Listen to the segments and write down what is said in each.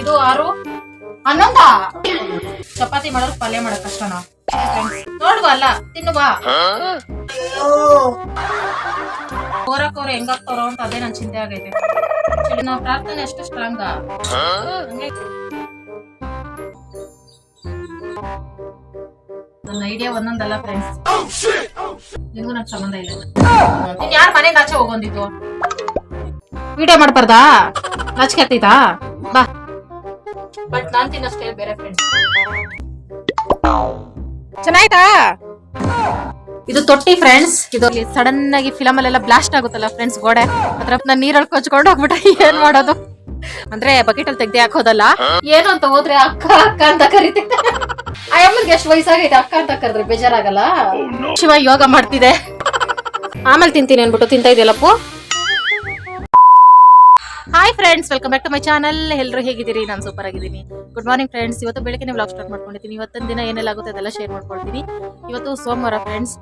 ಐದು, ಆರು, ಹನ್ನೊಂದ. ಚಪಾತಿ ಮಾಡೋರು ಪಲ್ಯ ಮಾಡಕ್ ಕಷ್ಟನಾ ನೋಡುವ ಅಲ್ಲ, ತಿನ್ನುವ. ಕೋರಕ್ ಅವ್ರು ಹೆಂಗಾಗ್ತಾರೋ ಅಂತ ಅದೇ ನನ್ ಚಿಂತೆ ಆಗೈತೆ. ನಾವು ಪ್ರಾರ್ಥನೆ ಅಷ್ಟು ಸ್ಟ್ರಾಂಗ್ ನನ್ನ ಐಡಿಯಾ ಒಂದೊಂದಲ್ಲ ಫ್ರೆಂಡ್ಸ್ ನಿಂಗೂ ನನ್ ಸಂಬಂಧ ಇಲ್ಲ. ನೀನ್ ಯಾರ ಮನೆಗೆ ಆಚೆ ಹೋಗೊಂದಿತ್ತು ವಿಡಿಯೋ ಮಾಡ್ಬಾರ್ದಾ? ನಾಚಿಕೆ ಆಗ್ತೈತಾ? ಬಾ. ಬಟ್ ನಾನ್ ತಿನ್ನಷ್ಟೇ ಬೇರೆ ಫ್ರೆಂಡ್ಸ್ ಚೆನ್ನಾಯ್ತಾ? ಇದು ತೊಟ್ಟಿ ಫ್ರೆಂಡ್ಸ್ ಇದು ಸಡನ್ ಆಗಿ ಫಿಲಮ್ ಅಲ್ಲೆಲ್ಲ ಬ್ಲಾಸ್ಟ್ ಆಗುತ್ತಲ್ಲ ಫ್ರೆಂಡ್ಸ್ ಗೋಡೆ? ಅದ್ರ ನಾನು ನೀರಲ್ಲಿ ಕೊಚ್ಕೊಂಡು ಹೋಗ್ಬಿಟ್ಟ ಏನ್ ಮಾಡೋದು? ಅಂದ್ರೆ ಬಕೆಟ್ ಅಲ್ಲಿ ತೆಗ್ದೆ ಹಾಕೋದಲ್ಲ? ಏನು ಅಂತ ಹೋದ್ರೆ ಅಕ್ಕ ಅಕ್ಕ ಅಂತ ಕರಿತೈತೆ ಆ ಅಮ್ಮನ್ಗೆ ಎಷ್ಟು ವಯಸ್ಸಾಗೈತೆ ಅಕ್ಕ ಅಂತ ಕರೆದ್ರೆ ಬೇಜಾರಾಗಲ್ಲ. ಶಿವ ಯೋಗ ಮಾಡ್ತಿದೆ. ಆಮೇಲೆ ತಿಂತೀನಿ ಅನ್ಬಿಟ್ಟು ತಿಂತ ಇದೆಯಲ್ಲಪ್ಪು hi friends welcome back to my channel ಎಲ್ಲರೂ ಹೇಗಿದ್ದೀರಿ? ನಾನು ಸೂಪರ್ ಆಗಿದ್ದೀನಿ. ಗುಡ್ ಮಾರ್ನಿಂಗ್ ಫ್ರೆಂಡ್ಸ್ ಇವತ್ತು ಬೆಳಗ್ಗೆ ವ್ಲಾಗ್ ಸ್ಟಾರ್ಟ್ ಮಾಡ್ಕೊಂಡಿದ್ದೀನಿ. ಇವತ್ತಿನ ದಿನ ಏನೆಲ್ಲ ಆಗುತ್ತೆ ಅದೆಲ್ಲ ಶೇರ್ ಮಾಡ್ಕೊಳ್ತೀನಿ. ಇವತ್ತು ಸೋಮವಾರ ಫ್ರೆಂಡ್ಸ್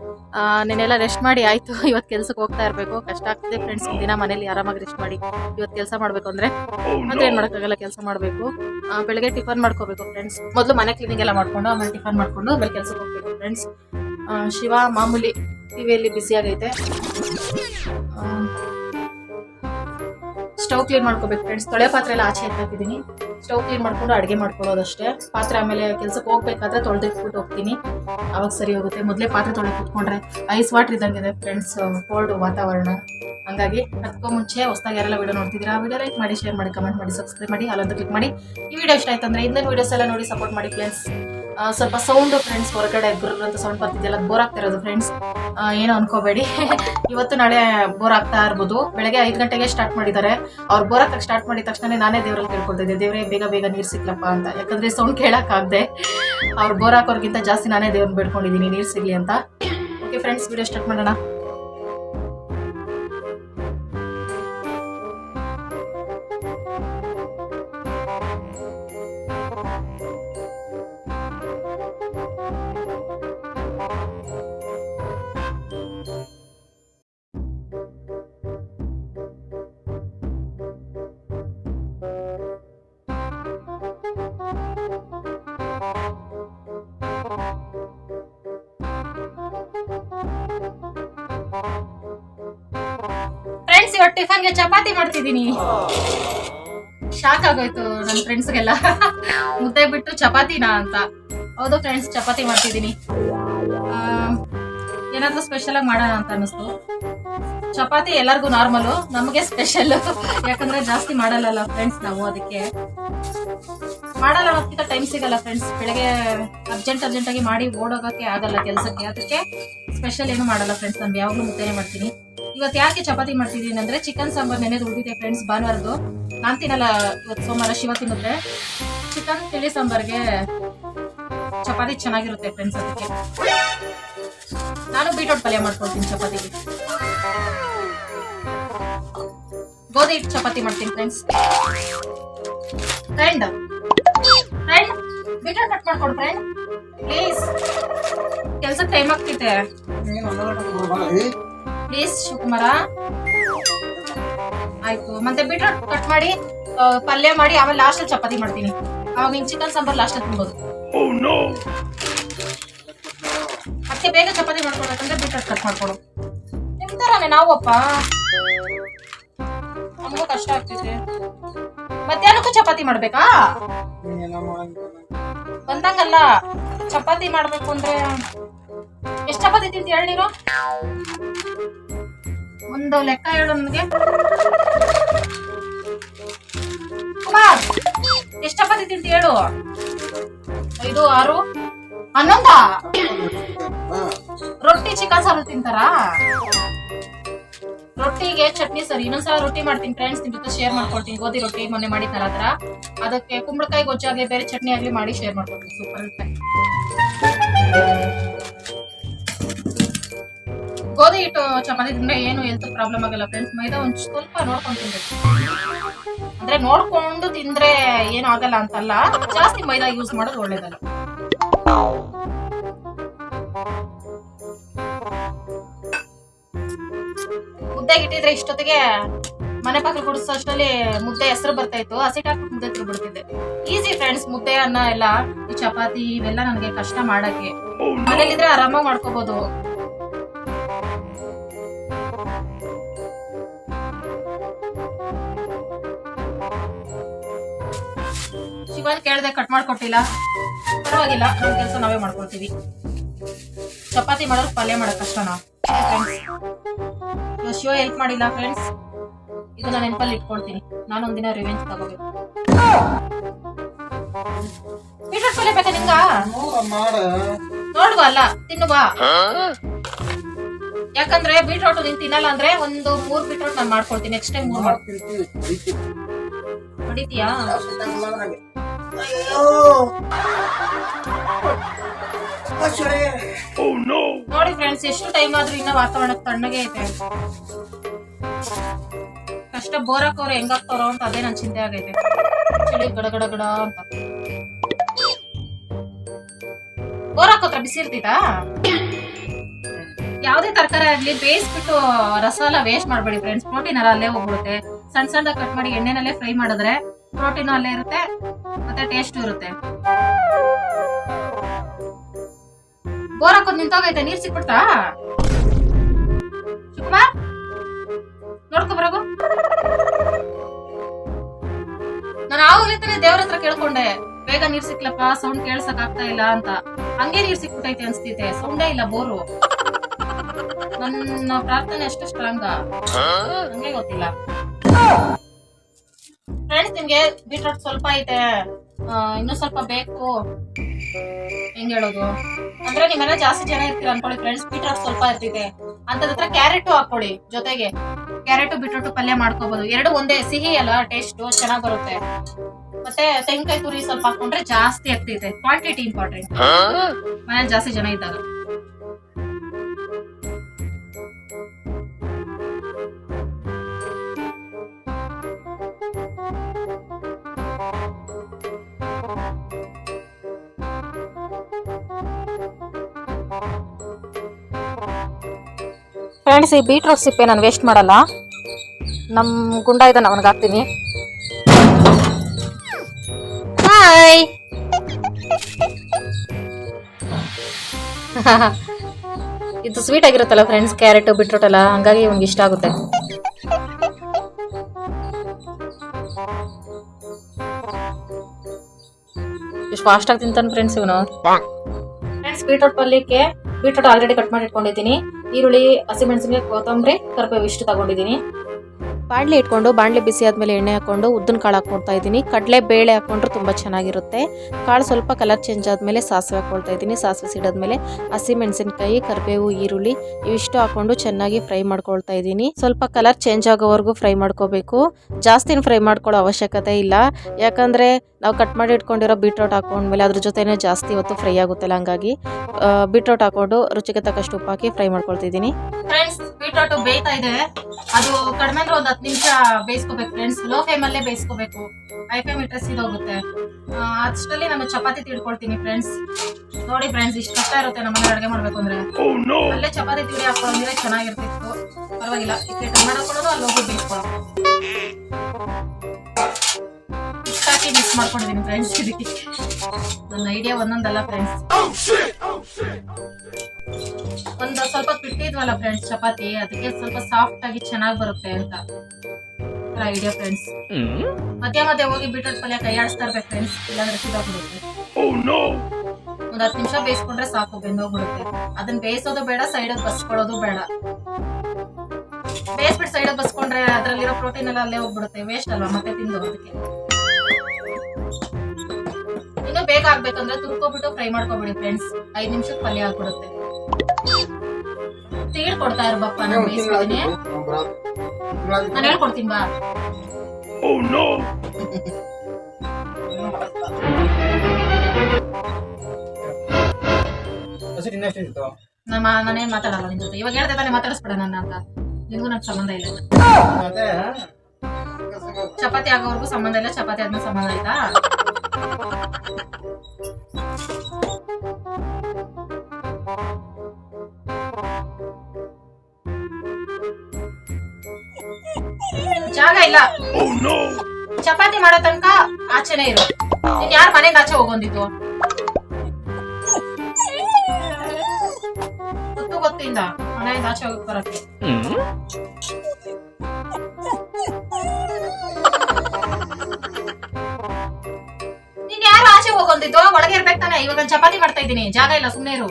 ನೆನೆಲ್ಲ ರೆಸ್ಟ್ ಮಾಡಿ ಆಯಿತು. ಇವತ್ತು ಕೆಲಸಕ್ಕೆ ಹೋಗ್ತಾ ಇರಬೇಕು. ಕಷ್ಟ ಆಗ್ತದೆ ಫ್ರೆಂಡ್ಸ್ ದಿನ ಮನೇಲಿ ಆರಾಮಾಗಿ ರೆಸ್ಟ್ ಮಾಡಿ. ಇವತ್ತು ಕೆಲಸ ಮಾಡಬೇಕು ಅಂದರೆ ಮತ್ತೆ ಏನು ಮಾಡೋಕ್ಕಾಗಲ್ಲ ಕೆಲಸ ಮಾಡಬೇಕು. ಬೆಳಗ್ಗೆ ಟಿಫನ್ ಮಾಡ್ಕೋಬೇಕು ಫ್ರೆಂಡ್ಸ್ ಮೊದಲು ಮನೆ ಕ್ಲೀನಿಂಗ್ ಎಲ್ಲ ಮಾಡ್ಕೊಂಡು ಆಮೇಲೆ ಟಿಫನ್ ಮಾಡ್ಕೊಂಡು ಆಮೇಲೆ ಕೆಲಸಕ್ಕೆ ಹೋಗ್ಬೇಕು ಫ್ರೆಂಡ್ಸ್ ಶಿವ ಮಾಮೂಲಿ ಟಿವಿಯಲ್ಲಿ ಬಿಸಿ ಆಗೈತೆ. ಸ್ಟವ್ ಕ್ಲೀನ್ ಮಾಡ್ಕೋಬೇಕು ಫ್ರೆಂಡ್ಸ್. ತೊಳೆ ಪಾತ್ರೆ ಎಲ್ಲ ಆಚೆ ಎತ್ತಾಕಿದ್ದೀನಿ ಸ್ಟವ್ ಕ್ಲೀನ್ ಮಾಡ್ಕೊಂಡು ಅಡುಗೆ ಮಾಡ್ಕೊಳ್ಳೋದಷ್ಟೇ. ಪಾತ್ರೆ ಆಮೇಲೆ ಕೆಲಸಕ್ಕೆ ಹೋಗ್ಬೇಕಾದ್ರೆ ತೊಳೆದಿಟ್ಬಿಟ್ಟು ಹೋಗ್ತೀನಿ. ಅವಾಗ ಸರಿ ಹೋಗುತ್ತೆ. ಮೊದಲೇ ಪಾತ್ರೆ ತೊಳೆ ಕುತ್ಕೊಂಡ್ರೆ ಐಸ್ ವಾಟರ್ ಇದ್ದಂಗಿದೆ ಫ್ರೆಂಡ್ಸ್, ಕೋಲ್ಡ್ ವಾತಾವರಣ. ಹಂಗಾಗಿ ಅದಕ್ಕೂ ಮುಂಚೆ ಹೊಸದಾಗಿ ಯಾರೆಲ್ಲ ವಿಡಿಯೋ ನೋಡ್ತಿದ್ದೀರಾ, ಆ ವಿಡಿಯೋ ಲೈಕ್ ಮಾಡಿ, ಶೇರ್ ಮಾಡಿ, ಕಮೆಂಟ್ ಮಾಡಿ, ಸಬ್ಸ್ಕ್ರೈಬ್ ಮಾಡಿ ಅಲ್ಲೊಂದು ಕ್ಲಿಕ್ ಮಾಡಿ. ಈ ವಿಡಿಯೋ ಇಷ್ಟ ಆಯ್ತು ವೀಡಿಯೋಸ್ ವಿಡಿಯೋಸ್ ಎಲ್ಲ ನೋಡಿ ಸಪೋರ್ಟ್ ಮಾಡಿ ಫ್ರೆಂಡ್ಸ್. ಸ್ವಲ್ಪ ಸೌಂಡ್ ಫ್ರೆಂಡ್ಸ್ ಹೊರಗಡೆ ಗುರ್ರ್ ಅಂತ ಸೌಂಡ್ ಬರ್ತಿದೆಯಲ್ಲ ಬೋರ್ ಆಗ್ತಿರೋದು ಫ್ರೆಂಡ್ಸ್ ಏನೋ ಅನ್ಕೋಬೇಡಿ. ಇವತ್ತು ನಾಳೆ ಬೋರ್ ಆಗ್ತಾ ಇರ್ಬೋದು. ಬೆಳಗ್ಗೆ ಐದು ಗಂಟೆಗೆ ಸ್ಟಾರ್ಟ್ ಮಾಡಿದ್ದಾರೆ. ಅವ್ರು ಬೋರ್ ಹಾಕಕ್ಕೆ ಸ್ಟಾರ್ಟ್ ಮಾಡಿದ ತಕ್ಷಣ ನಾನೇ ದೇವ್ರಲ್ಲಿ ಕೇಳ್ಕೊಳ್ತಿದ್ದೆ ದೇವರೇ, ಬೇಗ ಬೇಗ ನೀರು ಸಿಗ್ಲಪ್ಪ ಅಂತ. ಯಾಕಂದ್ರೆ ಸೌಂಡ್ ಕೇಳೋಕ್ಕಾಗದೆ ಅವ್ರು ಬೋರ್ ಹಾಕೋರ್ಗಿಂತ ಜಾಸ್ತಿ ನಾನೇ ದೇವ್ರನ್ನ ಬೇಡ್ಕೊಂಡಿದ್ದೀನಿ. ನೀರು ಸಿಗ್ಲಿ ಅಂತ. ಓಕೆ ಫ್ರೆಂಡ್ಸ್ ವಿಡಿಯೋ ಸ್ಟಾರ್ಟ್ ಮಾಡೋಣ. ಟಿಫನ್ಗೆ ಚಪಾತಿ ಮಾಡ್ತಿದ್ದೀನಿ. ಶಾಕ್ ಆಗೋಯ್ತು ನನ್ನ ಫ್ರೆಂಡ್ಸ್ಗೆಲ್ಲ. ಮುದ್ದೆ ಬಿಟ್ಟು ಚಪಾತಿನಾ ಅಂತ. ಹೌದು ಫ್ರೆಂಡ್ಸ್, ಚಪಾತಿ ಮಾಡ್ತಿದ್ದೀನಿ. ಏನಾದರೂ ಸ್ಪೆಷಲ್ ಆಗಿ ಮಾಡೋಣ ಅಂತ ಅನಿಸ್ತು ಚಪಾತಿ ಎಲ್ಲರಿಗೂ ನಾರ್ಮಲು, ನಮಗೆ ಸ್ಪೆಷಲ್ ಯಾಕಂದ್ರೆ ಜಾಸ್ತಿ ಮಾಡಲ್ಲ ಫ್ರೆಂಡ್ಸ್ ನಾವು ಅದಕ್ಕೆ. ಮಾಡಲ್ಲ ಅನ್ನೋದಕ್ಕಿಂತ ಟೈಮ್ ಸಿಗಲ್ಲ ಫ್ರೆಂಡ್ಸ್. ಬೆಳಗ್ಗೆ ಅರ್ಜೆಂಟ್ ಅರ್ಜೆಂಟಾಗಿ ಮಾಡಿ ಓಡೋಗೋಕ್ಕೆ ಆಗಲ್ಲ ಕೆಲಸಕ್ಕೆ. ಅದಕ್ಕೆ ಸ್ಪೆಷಲ್ ಏನು ಮಾಡಲ್ಲ ಫ್ರೆಂಡ್ಸ್, ನಾನು ಯಾವಾಗಲೂ ಮುದ್ದೆನೇ ಮಾಡ್ತೀನಿ. ಇವತ್ತು ಯಾಕೆ ಚಪಾತಿ ಮಾಡ್ತಿದ್ದೀನಿ ಅಂದ್ರೆ ಚಿಕನ್ ಸಾಂಬಾರ್ ನೆನೆದು ಉಳಿದಿದೆ ಫ್ರೆಂಡ್ಸ್ ಭಾನುವಾರದ್ದು. ನಾನು ತಿನ್ನಲ್ಲ ಇವತ್ತು ಸೋಮವಾರ ಶಿವ ತಿನ್ನುತ್ತೆ. ಚಿಕನ್ ತಿಳಿ ಸಾಂಬಾರ್ಗೆ ಚಪಾತಿ ಚೆನ್ನಾಗಿರುತ್ತೆ ಫ್ರೆಂಡ್ಸ್ ಅದಕ್ಕೆ. ನಾನು ಬೀಟ್ರೋಟ್ ಪಲ್ಯ ಮಾಡ್ಕೊಳ್ತೀನಿ ಚಪಾತಿಗೆ. ಗೋಧಿ ಹಿಟ್ಟು ಚಪಾತಿ ಮಾಡ್ತೀನಿ friends friend friend beetroot cut ಮಾಡ್ಕೊಡು friend please ಕೆಲಸ ಟೈಮ್ ಆಗ್ತೈತೆ ಪ್ಲೀಸ್ ಶಿವಕುಮಾರ ಆಯ್ತು ಮತ್ತೆ ಬೀಟ್ರೋಟ್ ಕಟ್ ಮಾಡಿ ಪಲ್ಯ ಮಾಡಿ ಆಮೇಲೆ ಲಾಸ್ಟ್ ಚಪಾತಿ ಮಾಡ್ತೀನಿ. ಅವಾಗ ನಿನ್ ಚಿಕನ್ ಸಾಂಬಾರ್ ಲಾಸ್ಟ್ ತಿನ್ಬೋದು. ಮತ್ತೆ ಬೇಗ ಚಪಾತಿ ಮಾಡ್ಕೊಡ್ಬೇಕಂದ್ರೆ ಬೀಟ್ರೋಟ್ ಕಟ್ ಮಾಡ್ಕೊಡು. ನಿಮ್ ತರಾನೆ ನಾವಪ್ಪ. ನಮಗೂ ಕಷ್ಟ ಆಗ್ತೈತೆ. ಮಧ್ಯಾಹ್ನಕ್ಕೂ ಚಪಾತಿ ಮಾಡ್ಬೇಕಾ? ಬಂದಂಗಲ್ಲ. ಚಪಾತಿ ಮಾಡ್ಬೇಕು ಅಂದ್ರೆ ಎಷ್ಟು ಚಪಾತಿ ತಿಂತೀಯ ಹೇಳಿ ನೀನು? ಒಂದು ಲೆಕ್ಕ ಹೇಳು ನನಗೆ. ಕುಮಾರ್ ಎಷ್ಟ್ ಚಪಾತಿ ತಿಂತಿ ಹೇಳು. ಐದು, ಆರು, ಹನ್ನೊಂದ? ರೊಟ್ಟಿ ಚಿಕನ್ ಸಾರು ತಿಂತಾರಾ? ರೊಟ್ಟಿಗೆ ಚಟ್ನಿ ಸರ್ ಇನ್ನೊಂದ್ಸಲ ರೊಟ್ಟಿ ಮಾಡ್ತೀನಿ ಫ್ರೆಂಡ್ಸ್ ನಿಮ್ ಜೊತೆ ಶೇರ್ ಮಾಡ್ಕೊಡ್ತೀನಿ. ಗೋಧಿ ರೊಟ್ಟಿ ಮೊನ್ನೆ ಮಾಡಿದ್ನಲ್ಲ ಅದ್ರ ಅದಕ್ಕೆ ಕುಂಬಳಕಾಯಿ ಗೊಜ್ಜಾಗ್ಲಿ ಬೇರೆ ಚಟ್ನಿ ಆಗ್ಲಿ ಮಾಡಿ ಶೇರ್ ಮಾಡ್ಕೊಡ್ತೀನಿ. ಸೂಪರ್ ಇರುತ್ತೆ. ಗೋಧಿ ಹಿಟ್ಟು ಚಪಾತಿ ತಿಂದ್ರೆ ಏನು ಹೆಲ್ತ್ ಪ್ರಾಬ್ಲಮ್ ಆಗಲ್ಲ ಫ್ರೆಂಡ್ಸ್ ಮೈದಾ ಒಂದ್ ಸ್ವಲ್ಪ ನೋಡ್ಕೊಂಡು ತಿನ್ಬೇಕು. ಅಂದ್ರೆ ನೋಡ್ಕೊಂಡು ತಿಂದ್ರೆ ಏನು ಆಗಲ್ಲ ಅಂತಲ್ಲ, ಜಾಸ್ತಿ ಮೈದಾ ಯೂಸ್ ಮಾಡೋದು ಒಳ್ಳೇದಲ್ಲ. ಮುದ್ದೆಗೆ ಇಟ್ಟಿದ್ರೆ ಇಷ್ಟೊತ್ತಿಗೆ ಮನೆ ಪಕ್ಕ ಕುಡಿಸೋಷ್ಟರಲ್ಲಿ ಮುದ್ದೆ ಹೆಸರು ಬರ್ತಾ ಇತ್ತು ಹಸಿಟ್ ಹಾಕಿ ಮುದ್ದೆ ತಿಳ್ಬಿಡ್ತಿದ್ದೆ ಈಸಿ ಫ್ರೆಂಡ್ಸ್ ಮುದ್ದೆ ಅನ್ನ ಎಲ್ಲ, ಈ ಚಪಾತಿ ಇವೆಲ್ಲ ನನಗೆ ಕಷ್ಟ ಮಾಡಕ್ಕೆ. ಮನೇಲಿದ್ರೆ ಆರಾಮಾಗಿ ಮಾಡ್ಕೋಬಹುದು ಶಿವಾನ್ ಕೇಳದೆ ಕಟ್ ಮಾಡ್ಕೊಟ್ಟಿಲ್ಲ. ಪರವಾಗಿಲ್ಲ ನಮ್ಮ ಕೆಲಸ ನಾವೇ ಮಾಡ್ಕೊಳ್ತೀವಿ. ಚಪಾತಿ ಮಾಡೋರು ಪಲ್ಯ ಮಾಡೋದು ಕಷ್ಟನಾ? ಫ್ರೆಂಡ್ಸ್ ಶಿವ ಹೆಲ್ಪ್ ಮಾಡಿಲ್ಲ ಫ್ರೆಂಡ್ಸ್ ಇದನ್ನ ನೆನಪಲ್ಲಿ ಇಟ್ಕೊಳ್ತೀನಿ. ನಾನು ಒಂದಿನ ರಿವೆಂಜ್ ತಗೋಬೇಕು. ಬೀಟ್ರೂಟ್ ಪಲ್ಯ ಬೇಕಾ ನಿಂಗ? ಮಾಡ. ನೋಡುವ ಅಲ್ಲ ತಿನ್ನುವ. ಯಾಕಂದ್ರೆ ಬೀಟ್ರೂಟ್ ನೀನ್ ತಿನ್ನಲ್ಲ ಅಂದ್ರೆ ಒಂದು ಮೂರ್ ಬೀಟ್ರೂಟ್ ನಾನು ಮಾಡ್ಕೊಳ್ತೀನಿ. ನೆಕ್ಸ್ಟ್ ಟೈಮ್ ಮೂರ್ ಮಾಡ್ತೀನಿ ಹೊಡಿತೀಯಾ? ಅಯ್ಯೋ ಅಶ್ವರೇ. ನೋಡಿ ಫ್ರೆಂಡ್ಸ್ ಎಷ್ಟು ಟೈಮ್ ಆದ್ರೂ ಇನ್ನ ವಾತಾವರಣ ತಣ್ಣಗೆ ಐತೆ. ಕಷ್ಟ ಬೋರ್ ಹಾಕೋರು ಹೆಂಗಾಗ್ತಾರೋ ಅಂತ ಅದೇ ನನ್ ಚಿಂತೆ ಆಗೈತೆ. ಚಳಿ ಗಡ ಗಡ ಅಂತ. ಬೋರ್ ಹಾಕೋತ್ರ ಬಿಸಿ ಇರ್ತಿತಾ ಯಾವ್ದೇ ತರಕಾರಿ ಆಗ್ಲಿ, ಬೇಯಿಸ್ಬಿಟ್ಟು ರಸ ಎಲ್ಲ ವೇಸ್ಟ್ ಮಾಡ್ಬೇಡಿ ಫ್ರೆಂಡ್ಸ್ ಪ್ರೋಟೀನ್ ಅಲ್ಲೇ ಹೋಗ್ಬಿಡುತ್ತೆ. ಸಣ್ಣ ಸಣ್ಣದಾಗ ಕಟ್ ಮಾಡಿ ಎಣ್ಣೆನಲ್ಲೇ ಫ್ರೈ ಮಾಡಿದ್ರೆ ಪ್ರೋಟೀನ್ ಅಲ್ಲೇ ಇರುತ್ತೆ, ಮತ್ತೆ ಟೇಸ್ಟ್ ಇರುತ್ತೆ. ಬೋರ್ ಹಾಕೋದ್ ನಿಂತೋಗೈತೆ, ನೀರ್ ಸಿಕ್ಬಿಡ್ತಾ? ಶಿವಕುಮಾರ್ ನೋಡ್ಕೊ ಬರೋಗು. ನಾನು ಆವಾಗಲೇ ತಾನೇ ದೇವ್ರ ಹತ್ರ ಕೇಳ್ಕೊಂಡೆ, ಬೇಗ ನೀರ್ ಸಿಕ್ಲಪ್ಪ ಸೌಂಡ್ ಕೇಳ್ಸಕ್ ಆಗ್ತಾ ಇಲ್ಲ ಅಂತ. ಹಂಗೆ ನೀರ್ ಸಿಕ್ಬಿಟ್ಟೈತೆ ಅನ್ಸ್ತೈತೆ ಸೌಂಡೇ ಇಲ್ಲ ಬೋರು. ನನ್ನ ಪ್ರಾರ್ಥನೆ ಅಷ್ಟು ಸ್ಟ್ರಾಂಗ್ ಹಂಗೆ ಗೊತ್ತಿಲ್ಲ. ಫ್ರೆಂಡ್ಸ್ ನಿಮ್ಗೆ ಬೀಟ್ರೋಟ್ ಸ್ವಲ್ಪ ಐತೆ. ಇನ್ನೂ ಸ್ವಲ್ಪ ಬೇಕು. ಹೆಂಗ್ ಹೇಳೋದು? ಅಂದ್ರೆ ನಿಮ್ಮೆಲ್ಲ ಜಾಸ್ತಿ ಜನ ಇರ್ತೀರ ಅನ್ಕೊಳ್ಳಿ ಫ್ರೆಂಡ್ಸ್ ಬೀಟ್ರೋಟ್ ಸ್ವಲ್ಪ ಇರ್ತಿದೆ ಅಂತದ ಹತ್ರ ಕ್ಯಾರೆಟ್ ಹಾಕೊಳ್ಳಿ ಜೊತೆಗೆ. ಕ್ಯಾರೆಟು ಬೀಟ್ರೋಟು ಪಲ್ಯ ಮಾಡ್ಕೋಬಹುದು ಎರಡು ಒಂದೇ ಸಿಹಿ ಅಲ್ಲ ಟೇಸ್ಟ್ ಚೆನ್ನಾಗ್ ಬರುತ್ತೆ. ಮತ್ತೆ ತೆಂಗಿನಕಾಯಿ ತುರಿ ಸ್ವಲ್ಪ ಹಾಕೊಂಡ್ರೆ ಜಾಸ್ತಿ ಆಗ್ತಿದೆ ಕ್ವಾಂಟಿಟಿ ಇಂಪಾರ್ಟೆಂಟ್ ಮನೇಲಿ ಜಾಸ್ತಿ ಜನ ಇದ್ದಾಗ. ಫ್ರೆಂಡ್ಸ್ ಈ ಬೀಟ್ರೂಟ್ ಸಿಪ್ಪೆ ನಾನು ವೇಸ್ಟ್ ಮಾಡಲ್ಲ. ನಮ್ಮ ಗುಂಡ ಇದನ್ನು ಅವನಿಗೆ ಹಾಕ್ತೀನಿ. ಹಾಯ್ ಇದು ಸ್ವೀಟ್ ಆಗಿರುತ್ತಲ್ಲ ಫ್ರೆಂಡ್ಸ್ ಕ್ಯಾರೆಟ್ ಬೀಟ್ರೂಟ್ ಎಲ್ಲ, ಹಂಗಾಗಿ ಇವ್ನಿಗೆ ಇಷ್ಟ ಆಗುತ್ತೆ. ಎಷ್ಟು ಫಾಸ್ಟ್ ಆಗಿ ತಿಂತಾನೆ ಫ್ರೆಂಡ್ಸ್ ಇವನು. ಫ್ರೆಂಡ್ಸ್ ಬೀಟ್ರೂಟ್ ಪಲ್ಯಕ್ಕೆ ಬೀಟ್ರೂಟ್ ಆಲ್ರೆಡಿ ಕಟ್ ಮಾಡಿ ಇಟ್ಕೊಂಡಿದ್ದೀನಿ. ಈರುಳ್ಳಿ ಹಸಿಮೆಣಸಿನ ಕೊತ್ತಂಬರಿ ಕರಿಬೇವು ಇಷ್ಟು ತಗೊಂಡಿದ್ದೀನಿ. ಬಾಣಲೆ ಇಟ್ಕೊಂಡು, ಬಾಣಲೆ ಬಿಸಿ ಆದಮೇಲೆ ಎಣ್ಣೆ ಹಾಕೊಂಡು, ಉದ್ದಿನ ಕಾಳು ಹಾಕ್ಕೊಳ್ತಾ ಇದ್ದೀನಿ. ಕಡಲೆ ಬೇಳೆ ಹಾಕೊಂಡ್ರೆ ತುಂಬ ಚೆನ್ನಾಗಿರುತ್ತೆ. ಕಾಳು ಸ್ವಲ್ಪ ಕಲರ್ ಚೇಂಜ್ ಆದಮೇಲೆ ಸಾಸಿವೆ ಹಾಕ್ಕೊಳ್ತಾ ಇದ್ದೀನಿ. ಸಾಸಿವೆ ಸಿಡಾದ್ಮೇಲೆ ಹಸಿ ಮೆಣಸಿನಕಾಯಿ, ಕರಿಬೇವು, ಈರುಳ್ಳಿ ಇವಿಷ್ಟು ಹಾಕೊಂಡು ಚೆನ್ನಾಗಿ ಫ್ರೈ ಮಾಡ್ಕೊಳ್ತಾ ಇದ್ದೀನಿ. ಸ್ವಲ್ಪ ಕಲರ್ ಚೇಂಜ್ ಆಗೋವರೆಗೂ ಫ್ರೈ ಮಾಡ್ಕೋಬೇಕು. ಜಾಸ್ತಿ ಫ್ರೈ ಮಾಡ್ಕೊಳ್ಳೋ ಅವಶ್ಯಕತೆ ಇಲ್ಲ. ಯಾಕಂದರೆ ನಾವು ಕಟ್ ಮಾಡಿ ಇಟ್ಕೊಂಡಿರೋ ಬೀಟ್ರೋಟ್ ಹಾಕೊಂಡ್ಮೇಲೆ ಅದ್ರ ಜೊತೆನೇ ಜಾಸ್ತಿ ಹೊತ್ತು ಫ್ರೈ ಆಗುತ್ತಲ್ಲ ಹಂಗಾಗಿ ಬೀಟ್ರೋಟ್ ಹಾಕೊಂಡು ರುಚಿಗೆ ತಕ್ಕಷ್ಟು ಉಪ್ಪು ಹಾಕಿ ಫ್ರೈ ಮಾಡ್ಕೊಳ್ತಿದ್ದೀನಿ ಫ್ರೆಂಡ್ಸ್ ಬೀಟ್ರೂಟ್ ಬೇಯ್ತಾ ಇದೆ. ಅದು ಕಡಿಮೆ ಅಂದ್ರೆ ಒಂದ್ ಹತ್ತು ನಿಮಿಷ ಬೇಯಿಸ್ಕೋಬೇಕು ಫ್ರೆಂಡ್ಸ್ ಲೋ ಫ್ಲೇಮ್ ಅಲ್ಲೇ ಬೇಯಿಸ್ಕೋಬೇಕು. ಹೈ ಫ್ಲೇಮ್ ಇಟ್ರೆ ಸಿದೋಗುತ್ತೆ. ಅಷ್ಟರಲ್ಲಿ ನಾನು ಚಪಾತಿ ತಿಳ್ಕೊಳ್ತೀನಿ ಫ್ರೆಂಡ್ಸ್ ನೋಡಿ ಫ್ರೆಂಡ್ಸ್ ಇಷ್ಟು ಕಷ್ಟ ಇರುತ್ತೆ ನಮ್ಮ ಮನೆ ಅಡುಗೆ ಮಾಡ್ಬೇಕು ಅಂದ್ರೆ. ಅಲ್ಲೇ ಚಪಾತಿ ತಿಳಿ ಹಾಕೊಂಡಿದ್ರೆ ಚೆನ್ನಾಗಿರ್ತಿತ್ತು. ಪರವಾಗಿಲ್ಲ. ಟೊಮೆಟೊ ಕೊಡೋದು ಅಲ್ಲಿ ಹೋಗಿ ಬೇಯಿಸ್ಕೊಳ್ಳೋದು ಹಾಕಿ ಮಿಕ್ಸ್ ಮಾಡ್ಕೊಂಡಿದ್ದೀನಿ ಫ್ರೆಂಡ್ಸ್ ಇದಕ್ಕೆ ನನ್ನ ಐಡಿಯಾ ಒಂದೊಂದಲ್ಲ ಫ್ರೆಂಡ್ಸ್ ಒಂದು ಸ್ವಲ್ಪ ಬಿಟ್ಟಿದ್ವಲ್ಲ ಫ್ರೆಂಡ್ಸ್ ಚಪಾತಿ, ಅದಕ್ಕೆ ಸ್ವಲ್ಪ ಸಾಫ್ಟ್ ಆಗಿ ಚೆನ್ನಾಗಿ ಬರುತ್ತೆ ಅಂತ. ಐಡಿಯಾ ಫ್ರೆಂಡ್ಸ್ ಮತ್ತೆ ಮತ್ತೆ ಹೋಗಿ ಬೀಟ್ರೂಟ್ ಪಲ್ಯ ಕೈಯಾಡಿಸ್ತಾ ಇರ್ಬೇಕು ಫ್ರೆಂಡ್ಸ್ ಇಲ್ಲಾಂದ್ರೆ ಸಿಗಾಗ್ಬಿಡುತ್ತೆ ಒಂದ್ ಹತ್ತು ನಿಮಿಷ ಬೇಯಿಸ್ಕೊಂಡ್ರೆ ಸಾಕು, ಬೆಂದೋಗ್ಬಿಡುತ್ತೆ. ಅದನ್ನ ಬೇಯಿಸೋದು ಬೇಡ ಸೈಡ್ ಬಸ್ಕೊಳ್ಳೋದು ಬೇಡ. ಬೇಯಿಸ್ಬಿಟ್ಟು ಸೈಡ್ ಬಸ್ಕೊಂಡ್ರೆ ಅದ್ರಲ್ಲಿರೋ ಪ್ರೋಟೀನ್ ಎಲ್ಲ ಅಲ್ಲೇ ಹೋಗ್ಬಿಡುತ್ತೆ. ವೇಸ್ಟ್ ಅಲ್ವಾ? ಮತ್ತೆ ತಿಂದು ಅದಕ್ಕೆ ಇನ್ನು ಬೇಗ ಆಗ್ಬೇಕಂದ್ರೆ ತುರ್ಕೊಬಿಟ್ಟು ಫ್ರೈ ಮಾಡ್ಕೊಬಿಡಿ ಫ್ರೆಂಡ್ಸ್ ಐದ್ ನಿಮಿಷಕ್ಕೆ ಪಲ್ಯ ಆಗ್ಬಿಡುತ್ತೆ. ತೀಳ್ ಕೊಡ್ತಾ ಇರ್ಬಪ್ಪ ನಾನು ಬೇಯಿಸ್ಕೊತೀನಿ ನಾನು ಹೇಳ್ಕೊಡ್ತೀನಿ ಬಾ. ಇತ್ತು ನಮ್ಮ ನಾನೇನ್ ಮಾತಾಡಲ್ಲ ನಿನ್ ಜೊತೆ. ಇವಾಗ ಹೇಳ್ದೆ ತಾನೇ ಮಾತಾಡಿಸ್ಬೇಡ ನನ್ನ ಅಂತ. ನಿನ್ಗೂ ನನ್ ಸಂಬಂಧ ಇಲ್ಲ. ಚಪಾತಿ ಆಗೋವರೆಗೂ ಸಂಬಂಧ ಇಲ್ಲ ಚಪಾತಿ ಆದ್ಮೇಲೆ ಸಂಬಂಧ ಆಯ್ತಾ? ಜಾಗ ಇಲ್ಲ. ಚಪಾತಿ ಮಾಡೋ ತನಕ ಆಚೆನೆ ಇರು. ನೀನ್ ಯಾರ ಮನೆಗೆ ಆಚೆ ಹೋಗೊಂದಿದ್ದು ಗೊತ್ತು ಗೊತ್ತಿಲ್ಲ. ಮನೆಯಿಂದ ಆಚೆ ಹೋಗಿ ಬರಕ್ಕೆ ಒಳಗೆ ಇರ್ಬೇಕು ತಾನೆ. ಇವಾಗ ಚಪಾತಿ ಮಾಡ್ತಾ ಇದ್ದೀನಿ. ಜಾಗ ಇಲ್ಲ ಸುಮ್ಮನೆ ಇರು.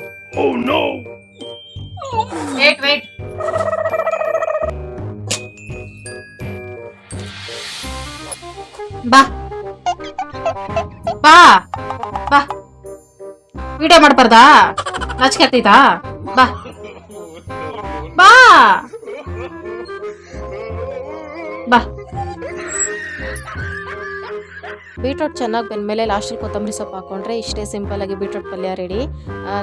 ವೇಟ್ ವೇಟ್ ಬಾ. ಬಾ. ಬಾ. ವಿಡಿಯೋ ಮಾಡ್ಬಾರ್ದಾ? ನಾಚಿಕೆ ಆಗ್ತೈತಾ? ಬಾ ಬಾ. ಬಾ. ಬೀಟ್ರೋಟ್ ಚೆನ್ನಾಗಿ ಬೆಂದಮೇಲೆ ಲಾಸ್ಟಲ್ಲಿ ಕೊತ್ತಂಬರಿ ಸೊಪ್ಪು ಹಾಕೊಂಡ್ರೆ ಇಷ್ಟೇ ಸಿಂಪಲಾಗಿ ಬೀಟ್ರೋಟ್ ಪಲ್ಯ ರೆಡಿ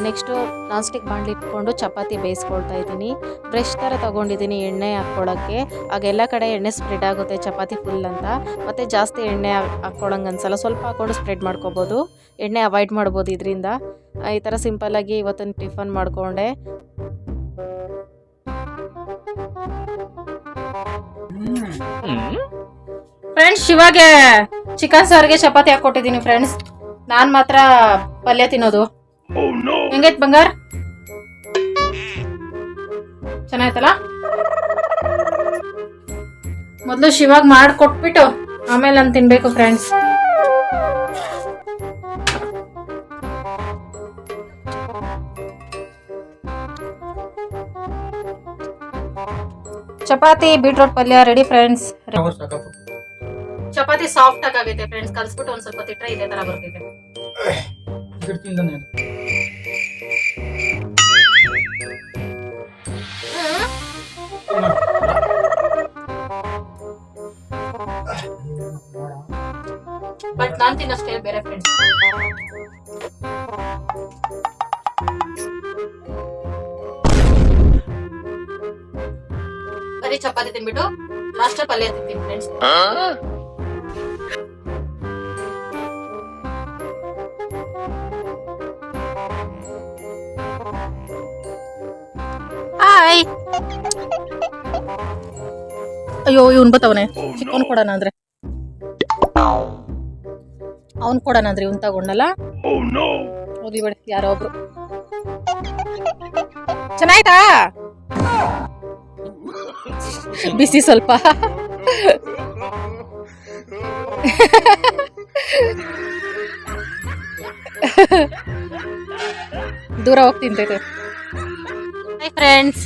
ನೆಕ್ಸ್ಟು ನಾನ್ ಸ್ಟಿಕ್ ಬಾಣಲಿ ಇಟ್ಕೊಂಡು ಚಪಾತಿ ಬೇಯಿಸ್ಕೊಳ್ತಾ ಇದ್ದೀನಿ. ಬ್ರಷ್ ಥರ ತೊಗೊಂಡಿದ್ದೀನಿ ಎಣ್ಣೆ ಹಾಕ್ಕೊಳ್ಳೋಕ್ಕೆ ಆಗ ಎಲ್ಲ ಕಡೆ ಎಣ್ಣೆ ಸ್ಪ್ರೆಡ್ ಆಗುತ್ತೆ ಚಪಾತಿ ಫುಲ್ ಅಂತ. ಮತ್ತು ಜಾಸ್ತಿ ಎಣ್ಣೆ ಹಾಕ್ಕೊಳಂಗೆ ಅನ್ಸಲ್ಲ ಸ್ವಲ್ಪ ಹಾಕ್ಕೊಂಡು ಸ್ಪ್ರೆಡ್ ಮಾಡ್ಕೋಬೋದು. ಎಣ್ಣೆ ಅವಾಯ್ಡ್ ಮಾಡ್ಬೋದು ಇದರಿಂದ. ಈ ಥರ ಸಿಂಪಲ್ಲಾಗಿ ಇವತ್ತೊಂದು ಟಿಫನ್ ಮಾಡಿಕೊಂಡೆ. ಫ್ರೆಂಡ್ಸ್ ಶಿವಾಗೆ ಚಿಕನ್ ಸಾರಿಗೆ ಚಪಾತಿ ಹಾಕೊಟ್ಟಿದ್ದೀನಿ ಫ್ರೆಂಡ್ಸ್ ನಾನು ಮಾತ್ರ ಪಲ್ಯ ತಿನ್ನೋದು. ಹೆಂಗೈತ್ ಬಂಗಾರ? ಚೆನ್ನಾಯ್ತಲ್ಲ? ಮೊದಲು ಶಿವಾಗ್ ಮಾಡ್ಕೊಟ್ಬಿಟ್ಟು ಆಮೇಲೆ ನಾನು ತಿನ್ಬೇಕು ಫ್ರೆಂಡ್ಸ್ ಚಪಾತಿ ಬೀಟ್ರೋಟ್ ಪಲ್ಯ ರೆಡಿ ಫ್ರೆಂಡ್ಸ್. ಚಪಾತಿ ಸಾಫ್ಟ್ ಆಗೈತೆ ಫ್ರೆಂಡ್ಸ್ ಕಲ್ಸ್ಬಿಟ್ಟು ಒಂದ್ ಸ್ವಲ್ಪ ತಿಟ್ರೆ ಇದೇ ತರ ಬರ್ತಿದೆ. ಬಟ್ ನಾನ್ ತಿನ್ನಷ್ಟೇ ಬೇರೆ ಫ್ರೆಂಡ್ಸ್ ಬರೀ ಚಪಾತಿ ತಿನ್ಬಿಟ್ಟು ಲಾಸ್ಟ್ ಪಲ್ಯ ತಿಂತೀನಿ ಫ್ರೆಂಡ್ಸ್ ಅಯ್ಯೋ, ಇವನ್ ಬತ್ತವನೆ. ಚಿಕ್ಕವನ್ ಕೊಡೋಣ ಅಂದ್ರೆ. ಅವನ್ ಕೊಡೋಣ ಅಂದ್ರೆ ಇವನ್ ತಗೊಂಡಲ್ಲ. ಓದಿ ಬಿಡಿ, ಯಾರೋ ಒಬ್ರು. ಚೆನ್ನಾಯ್ತಾ? ಬಿಸಿ ಸ್ವಲ್ಪ. ದೂರ ಹೋಗಿ ತಿಂತೈತೆ. ಹಾಯ್ ಫ್ರೆಂಡ್ಸ್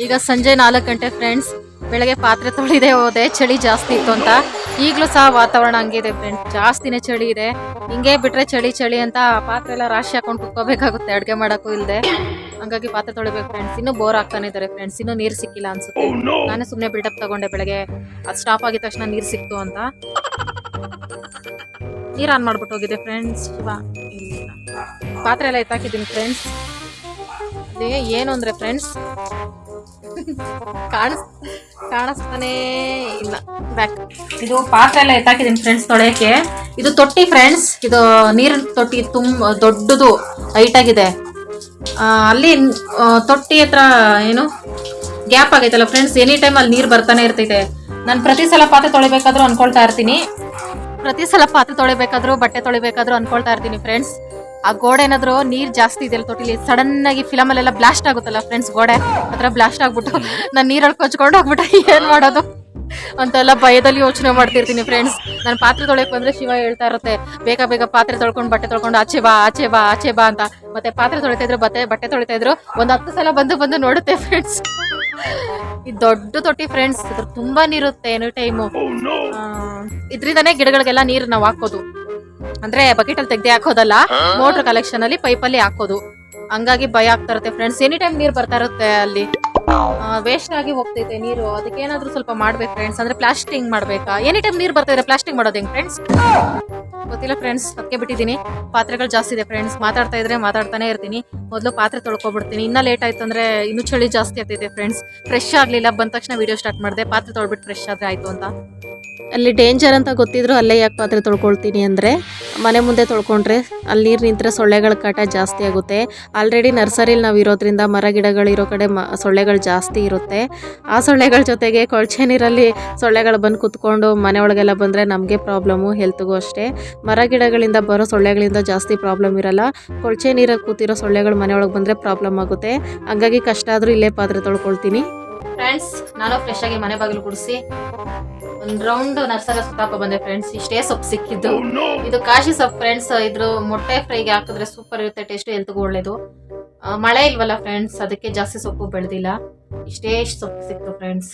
ಈಗ ಸಂಜೆ ನಾಲ್ಕು ಗಂಟೆ ಫ್ರೆಂಡ್ಸ್ ಬೆಳಗ್ಗೆ ಪಾತ್ರೆ ತೊಳಿದೆ ಹೋದೆ ಚಳಿ ಜಾಸ್ತಿ ಇತ್ತು ಅಂತ. ಈಗಲೂ ಸಹ ವಾತಾವರಣ ಹಂಗಿದೆ ಫ್ರೆಂಡ್ಸ್ ಜಾಸ್ತಿನೇ ಚಳಿ ಇದೆ. ಹಿಂಗೆ ಬಿಟ್ರೆ ಚಳಿ ಚಳಿ ಅಂತ ಪಾತ್ರೆ ಎಲ್ಲ ರಾಶಿ ಹಾಕೊಂಡು ಕುತ್ಕೋಬೇಕಾಗುತ್ತೆ ಅಡುಗೆ ಮಾಡೋಕ್ಕೂ ಇಲ್ಲದೆ ಹಂಗಾಗಿ ಪಾತ್ರೆ ತೊಳಿಬೇಕು ಫ್ರೆಂಡ್ಸ್ ಇನ್ನೂ ಬೋರ್ ಆಗ್ತಾನೆ ಇದ್ದಾರೆ ಫ್ರೆಂಡ್ಸ್ ಇನ್ನೂ ನೀರು ಸಿಕ್ಕಿಲ್ಲ ಅನ್ಸುತ್ತೆ. ನಾನೇ ಸುಮ್ಮನೆ ಬಿಲ್ಡಪ್ ತಗೊಂಡೆ ಬೆಳಗ್ಗೆ. ಅದು ಸ್ಟಾಪ್ ಆಗಿದ ತಕ್ಷಣ ನೀರು ಸಿಕ್ತು ಅಂತ. ನೀರು ಆನ್ ಮಾಡ್ಬಿಟ್ಟು ಹೋಗಿದೆ ಫ್ರೆಂಡ್ಸ್ ಪಾತ್ರೆ ಎಲ್ಲ ಎತ್ತಾಕಿದ್ದೀನಿ ಫ್ರೆಂಡ್ಸ್ ಅದೇ ಏನು ಅಂದ್ರೆ ಫ್ರೆಂಡ್ಸ್ ಕಾಣಿಸ್ ಕಾಣಿಸ್ತಾನೇ ಇಲ್ಲ. ಬ್ಯಾಕ್ ಇದು ಪಾತ್ರೆ ಎಲ್ಲ ಎತ್ತಾಕಿದ್ದೀನಿ ಫ್ರೆಂಡ್ಸ್ ತೊಳೆಯಕ್ಕೆ. ಇದು ತೊಟ್ಟಿ ಫ್ರೆಂಡ್ಸ್ ಇದು ನೀರಿನ ತೊಟ್ಟಿ ತುಂಬ ದೊಡ್ಡದು ಹೈಟ್ ಆಗಿದೆ. ಆ, ಅಲ್ಲಿ ತೊಟ್ಟಿ ಹತ್ರ ಏನು ಗ್ಯಾಪ್ ಆಗೈತಲ್ಲ ಫ್ರೆಂಡ್ಸ್ ಎನಿ ಟೈಮ್ ಅಲ್ಲಿ ನೀರು ಬರ್ತಾನೆ ಇರ್ತೈತೆ. ನಾನು ಪ್ರತಿ ಸಲ ಪಾತ್ರೆ ತೊಳಿಬೇಕಾದ್ರೂ ಅನ್ಕೊಳ್ತಾ ಇರ್ತೀನಿ. ಪ್ರತಿ ಸಲ ಪಾತ್ರೆ ತೊಳಿಬೇಕಾದ್ರೂ ಬಟ್ಟೆ ತೊಳಿಬೇಕಾದ್ರೂ ಅನ್ಕೊಳ್ತಾ ಇರ್ತೀನಿ ಫ್ರೆಂಡ್ಸ್ ಆ ಗೋಡೆ ಏನಾದ್ರು ನೀರ್ ಜಾಸ್ತಿ ಇದೆ ತೊಟ್ಟಿಲಿ ಸಡನ್ ಆಗಿ ಫಿಲಮ್ ಅಲ್ಲೆಲ್ಲ ಬ್ಲಾಸ್ಟ್ ಆಗುತ್ತಲ್ಲ ಫ್ರೆಂಡ್ಸ್ ಗೋಡೆ ಆತರ ಬ್ಲಾಸ್ಟ್ ಆಗ್ಬಿಟ್ಟು ನಾನು ನೀರಲ್ಲಿ ಕೊಚ್ಕೊಂಡು ಹೋಗ್ಬಿಟ್ಟ ಏನ್ ಮಾಡೋದು? ಅಂತೆಲ್ಲ ಭಯದಲ್ಲಿ ಯೋಚನೆ ಮಾಡ್ತಿರ್ತೀನಿ ಫ್ರೆಂಡ್ಸ್ ನಾನು ಪಾತ್ರೆ ತೊಳೆಯಕ್ ಬಂದ್ರೆ ಶಿವ ಹೇಳ್ತಾ ಇರುತ್ತೆ, ಬೇಗ ಬೇಗ ಪಾತ್ರೆ ತೊಳ್ಕೊಂಡು, ಬಟ್ಟೆ ತೊಳ್ಕೊಂಡು ಆಚೆ ಬಾ ಆಚೆ ಬಾ ಆಚೆ ಬಾ ಅಂತ. ಮತ್ತೆ ಪಾತ್ರೆ ತೊಳಿತಾ ಇದ್ರು ಬತ್ತೆ ಬಟ್ಟೆ ತೊಳಿತಾ ಇದ್ರು, ಒಂದ್ ಹತ್ತು ಸಲ ಬಂದು ಬಂದು ನೋಡುತ್ತೆ ಫ್ರೆಂಡ್ಸ್ ಇದು ದೊಡ್ಡ ತೊಟ್ಟಿ ಫ್ರೆಂಡ್ಸ್ ಇದ್ರ ತುಂಬಾ ನೀರುತ್ತೆ ಎನಿ ಟೈಮು ಇದ್ರಿಂದಾನೇ ಗಿಡಗಳಿಗೆಲ್ಲ ನೀರು ನಾವು ಹಾಕೋದು ಅಂದ್ರೆ ಬಕೆಟ್ ಅಲ್ಲಿ ತೆಗ್ದೆ ಹಾಕೋದಲ್ಲ? ಮೋಟರ್ ಕಲೆಕ್ಷನ್ ಅಲ್ಲಿ ಪೈಪ್ ಅಲ್ಲಿ ಹಾಕೋದು. ಹಂಗಾಗಿ ಭಯ ಆಗ್ತಾ ಇರುತ್ತೆ ಫ್ರೆಂಡ್ಸ್ ಎನಿ ಟೈಮ್ ನೀರು ಬರ್ತಾ ಇರುತ್ತೆ ಅಲ್ಲಿ. ವೇಸ್ಟ್ ಆಗಿ ಹೋಗ್ತೈತೆ ನೀರು. ಅದಕ್ಕೆ ಏನಾದ್ರೂ ಸ್ವಲ್ಪ ಮಾಡ್ಬೇಕು ಫ್ರೆಂಡ್ಸ್ ಅಂದ್ರೆ ಪ್ಲಾಸ್ಟಿಂಗ್ ಮಾಡ್ಬೇಕಾ? ಎನಿ ಟೈಮ್ ನೀರು ಬರ್ತಾ ಇದೆ ಪ್ಲಾಸ್ಟಿಂಗ್ ಮಾಡೋದು ಹೆಂಗ್ ಫ್ರೆಂಡ್ಸ್ ಗೊತ್ತಿಲ್ಲ ಫ್ರೆಂಡ್ಸ್ ಅದಕ್ಕೆ ಬಿಟ್ಟಿದ್ದೀನಿ. ಪಾತ್ರೆಗಳು ಜಾಸ್ತಿ ಇದೆ ಫ್ರೆಂಡ್ಸ್ ಮಾತಾಡ್ತಾ ಇದ್ರೆ ಮಾತಾಡ್ತಾನೆ ಇರ್ತೀನಿ. ಮೊದಲು ಪಾತ್ರೆ ತೊಳ್ಕೊಬಿಡ್ತೀನಿ. ಇನ್ನ ಲೇಟ್ ಆಯ್ತು ಅಂದ್ರೆ ಇನ್ನೂ ಚಳಿ ಜಾಸ್ತಿ ಆಗ್ತೈತೆ ಫ್ರೆಂಡ್ಸ್ ಫ್ರೆಶ್ ಆಗ್ಲಿಲ್ಲ. ಬಂದ ತಕ್ಷಣ ವಿಡಿಯೋ ಸ್ಟಾರ್ಟ್ ಮಾಡಿದೆ. ಪಾತ್ರೆ ತೊಳ್ಬಿಟ್ಟು ಫ್ರೆಶ್ ಆದ್ರೆ ಆಯ್ತು ಅಂತ. ಅಲ್ಲಿ ಡೇಂಜರ್ ಅಂತ ಗೊತ್ತಿದ್ರು ಅಲ್ಲೇ ಯಾಕೆ ಪಾತ್ರೆ ತೊಳ್ಕೊಳ್ತೀನಿ ಅಂದರೆ, ಮನೆ ಮುಂದೆ ತೊಳ್ಕೊಂಡ್ರೆ ಅಲ್ಲಿ ನೀರು ನಿಂತರೆ ಸೊಳ್ಳೆಗಳ ಕಾಟ ಜಾಸ್ತಿ ಆಗುತ್ತೆ. ಆಲ್ರೆಡಿ ನರ್ಸರಿಲಿ ನಾವು ಇರೋದ್ರಿಂದ ಮರ ಗಿಡಗಳಿರೋ ಕಡೆ ಮ, ಸೊಳ್ಳೆಗಳು ಜಾಸ್ತಿ ಇರುತ್ತೆ. ಆ ಸೊಳ್ಳೆಗಳ ಜೊತೆಗೆ ಕೊಳಚೆ ನೀರಲ್ಲಿ ಸೊಳ್ಳೆಗಳು ಬಂದು ಕುತ್ಕೊಂಡು ಮನೆ ಒಳಗೆಲ್ಲ ಬಂದರೆ ನಮಗೆ ಪ್ರಾಬ್ಲಮ್ಮು ಹೆಲ್ತ್ಗೂ ಅಷ್ಟೇ. ಮರ ಗಿಡಗಳಿಂದ ಬರೋ ಸೊಳ್ಳೆಗಳಿಂದ ಜಾಸ್ತಿ ಪ್ರಾಬ್ಲಮ್ ಇರಲ್ಲ. ಕೊಳಚೆ ನೀರಲ್ಲಿ ಕೂತಿರೋ ಸೊಳ್ಳೆಗಳು ಮನೆ ಒಳಗೆ ಬಂದರೆ ಪ್ರಾಬ್ಲಮ್ ಆಗುತ್ತೆ. ಹಂಗಾಗಿ ಕಷ್ಟ ಆದರೂ ಇಲ್ಲೇ ಪಾತ್ರೆ ತೊಳ್ಕೊಳ್ತೀನಿ. ಫ್ರೆಂಡ್ಸ್ ನಾನು ಫ್ರೆಶ್ ಆಗಿ ಮನೆ ಬಾಗಿಲು ಗುಡಿಸಿ. ಒಂದ್ ರೌಂಡ್ ನರ್ಸರಿ ಸುತ್ತಾಕ ಬಂದೆ ಫ್ರೆಂಡ್ಸ್ ಇಷ್ಟೇ ಸೊಪ್ಪು ಸಿಕ್ಕಿದ್ದು. ಇದು ಕಾಶಿ ಸೊಪ್ಪು ಫ್ರೆಂಡ್ಸ್ ಇದ್ರ ಮೊಟ್ಟೆ ಫ್ರೈಗೆ ಹಾಕಿದ್ರೆ ಸೂಪರ್ ಇರುತ್ತೆ ಟೇಸ್ಟ್ ಎಲ್ತಗೂ ಒಳ್ಳೇದು. ಮಳೆ ಇಲ್ವಲ್ಲ ಫ್ರೆಂಡ್ಸ್ ಅದಕ್ಕೆ ಜಾಸ್ತಿ ಸೊಪ್ಪು ಬೆಳೆದಿಲ್ಲ. ಇಷ್ಟೇ ಇಷ್ಟ್ ಸೊಪ್ಪು ಸಿಕ್ತು ಫ್ರೆಂಡ್ಸ್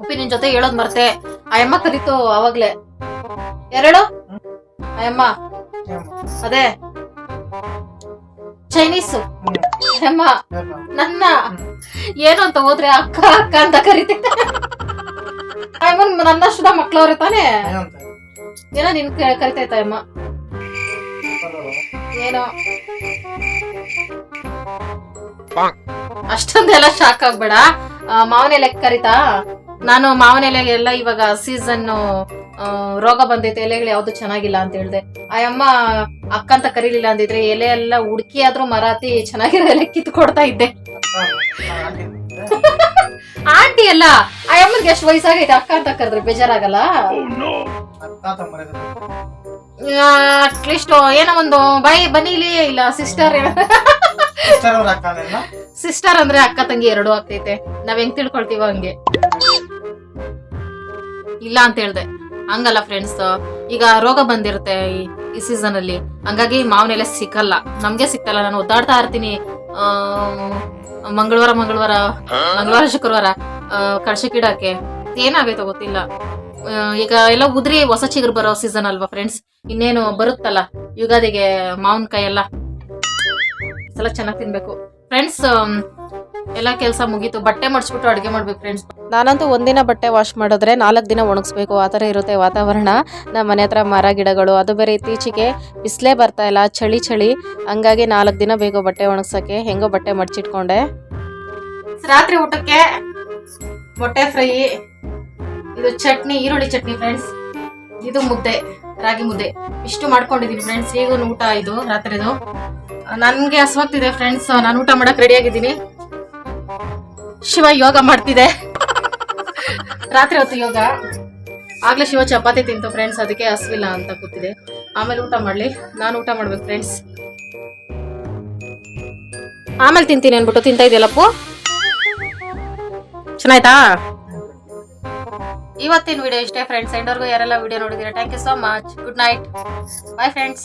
ಉಪ್ಪಿ ನಿನ್ ಜೊತೆ ಹೇಳೋದ್ ಮರ್ತೆ. ಆ ಅಮ್ಮ ಕರೀತು ಅವಾಗ್ಲೇ. ಎರಡು ಅಮ್ಮ ಅದೇ. ಚೈನೀಸ್ ಅಮ್ಮ ನನ್ನ. ಏನು ಅಂತ ಹೋದ್ರೆ ಅಕ್ಕ ಅಕ್ಕ ಅಂತ ಕರಿತೈತೆ ಅಮ್ಮನ್ ನನ್ನಷ್ಟು ಮಕ್ಳವ್ರೆ ತಾನೇ ಏನೋ ನಿನ್ ಕ- ಕರಿತೈತ ಅಮ್ಮ ಏನೋ ಅಷ್ಟೊಂದೆಲ್ಲ ಶಾಕ್ ಆಗ್ಬೇಡ ಮಾವನ ಎಲೆ ಕರಿತಾ ನಾನು ಮಾವನ ಎಲೆಗೆಲ್ಲ ಇವಾಗ ಸೀಸನ್ ರೋಗ ಬಂದೈತೆ ಎಲೆಗಳು ಯಾವ್ದು ಚೆನ್ನಾಗಿಲ್ಲ ಅಂತ ಹೇಳ್ದೆ ಆ ಅಮ್ಮ ಅಕ್ಕ ಅಂತ ಕರೀಲಿಲ್ಲ ಅಂದಿದ್ರೆ ಎಲೆ ಎಲ್ಲ ಹುಡುಕಿ ಆದ್ರೂ ಮರಾತಿ ಚೆನ್ನಾಗಿರೋ ಎಲೆ ಕಿತ್ಕೊಡ್ತಾ ಇದ್ದೆ ಆಂಟಿ ಅಲ್ಲ ಆ ಅಮ್ಮನ್ಗೆ ಎಷ್ಟು ವಯಸ್ಸಾಗೈತೆ? ಅಕ್ಕ ಅಂತ ಕರೆದ್ರೆ ಬೇಜಾರಾಗಲ್ಲ? ಅಟ್ಲೀಸ್ಟ್ ಏನೋ ಒಂದು ಬೈ ಬನ್ನಿಲಿ ಇಲ್ಲ ಸಿಸ್ಟರ್ ಸಿಸ್ಟರ್ ಅಂದ್ರೆ ಅಕ್ಕ ತಂಗಿ ಎರಡು ಆಗ್ತೈತೆ. ನಾವ್ ಹೆಂಗ್ ತಿಳ್ಕೊಳ್ತೀವ ಹಂಗೆ. ಇಲ್ಲ ಅಂತ ಹೇಳ್ದೆ. ಹಂಗಲ್ಲ ಫ್ರೆಂಡ್ಸ್ ಈಗ ರೋಗ ಬಂದಿರುತ್ತೆ ಈ- ಈ ಸೀಸನ್ ಅಲ್ಲಿ. ಹಂಗಾಗಿ ಮಾವನೆಲ್ಲ ಸಿಕ್ಕಲ್ಲ. ನಮ್ಗೆ ಸಿಕ್ತಲ್ಲ. ನಾನು ಒದ್ದಾಡ್ತಾ ಇರ್ತೀನಿ. ಆ, ಮಂಗಳವಾರ ಮಂಗಳವಾರ ಮಂಗಳವಾರ, ಶುಕ್ರವಾರ ಕಳ್ಸಕ್ಕಿಡಕ್ಕೆ ಏನಾಗೈತೋ ಗೊತ್ತಿಲ್ಲ. ಈಗ ಎಲ್ಲ ಉದ್ರಿ ಹೊಸ ಚಿಗುರು ಬರೋ ಸೀಸನ್ ಅಲ್ವಾ ಫ್ರೆಂಡ್ಸ್ ಇನ್ನೇನು ಬರುತ್ತಲ್ಲ ಯುಗಾದಿಗೆ ಮಾವಿನಕಾಯಿ ಎಲ್ಲ ಸಲ ಚೆನ್ನಾಗಿ ತಿನ್ಬೇಕು. ಫ್ರೆಂಡ್ಸ್ ಎಲ್ಲ ಕೆಲಸ ಮುಗೀತು. ಬಟ್ಟೆ ಮಡ್ಸ್ಬಿಟ್ಟು ಅಡುಗೆ ಮಾಡ್ಬೇಕು ಫ್ರೆಂಡ್ಸ್ ನಾನಂತೂ ಒಂದಿನ ಬಟ್ಟೆ ವಾಶ್ ಮಾಡಿದ್ರೆ ನಾಲ್ಕು ದಿನ ಒಣಗಿಸ್ಬೇಕು. ಆ ಥರ ಇರುತ್ತೆ ವಾತಾವರಣ. ನಮ್ಮ ಮನೆ ಹತ್ರ ಮರ ಗಿಡಗಳು ಅದು ಬೇರೆ ಇತ್ತೀಚೆಗೆ ಬಿಸಿಲೇ ಬರ್ತಾ ಇಲ್ಲ ಚಳಿ ಚಳಿ. ಹಂಗಾಗಿ ನಾಲ್ಕು ದಿನ ಬೇಕು ಬಟ್ಟೆ ಒಣಗ್ಸೋಕ್ಕೆ ಹೆಂಗೋ ಬಟ್ಟೆ ಮಡ್ಚಿಟ್ಕೊಂಡೆ. ರಾತ್ರಿ ಊಟಕ್ಕೆ ಮೊಟ್ಟೆ ಫ್ರೈ ಇದು ಚಟ್ನಿ ಈರುಳ್ಳಿ ಚಟ್ನಿ ಫ್ರೆಂಡ್ಸ್ ಇದು ಮುದ್ದೆ ರಾಗಿ ಮುದ್ದೆ. ಇಷ್ಟು ಮಾಡ್ಕೊಂಡಿದ್ದೀನಿ ಫ್ರೆಂಡ್ಸ್ ಈಗ ಊಟ ಇದು ರಾತ್ರಿದು. ನನಗೆ ಹಸುವಾಗ್ತಿದೆ ಫ್ರೆಂಡ್ಸ್ ನಾನು ಊಟ ಮಾಡೋಕ್ಕೆ ರೆಡಿ ಆಗಿದ್ದೀನಿ. ಶಿವ ಯೋಗ ಮಾಡ್ತಿದೆ. ರಾತ್ರಿ ಹೊತ್ತು ಯೋಗ. ಆಗ್ಲೇ ಶಿವ ಚಪಾತಿ ತಿಂತು ಫ್ರೆಂಡ್ಸ್ ಅದಕ್ಕೆ ಹಸ್ವಿಲ್ಲ ಅಂತ ಕೂತಿದೆ. ಆಮೇಲೆ ಊಟ ಮಾಡ್ಲಿ. ನಾನು ಊಟ ಮಾಡ್ಬೇಕು ಫ್ರೆಂಡ್ಸ್ ಆಮೇಲೆ ತಿಂತೀನಿ ಅನ್ಬಿಟ್ಟು ತಿಂತ ಇದೆಯಲ್ಲಪ್ಪು ಚೆನ್ನಾಯ್ತಾ? ಇವತ್ತಿನ ವಿಡಿಯೋ ಇಷ್ಟೇ ಫ್ರೆಂಡ್ಸ್ ಎಂಡರ್ಗೂ ಯಾರೆಲ್ಲ ವಿಡಿಯೋ ನೋಡಿದ್ದೀರಾ? Thank you so much good night bye friends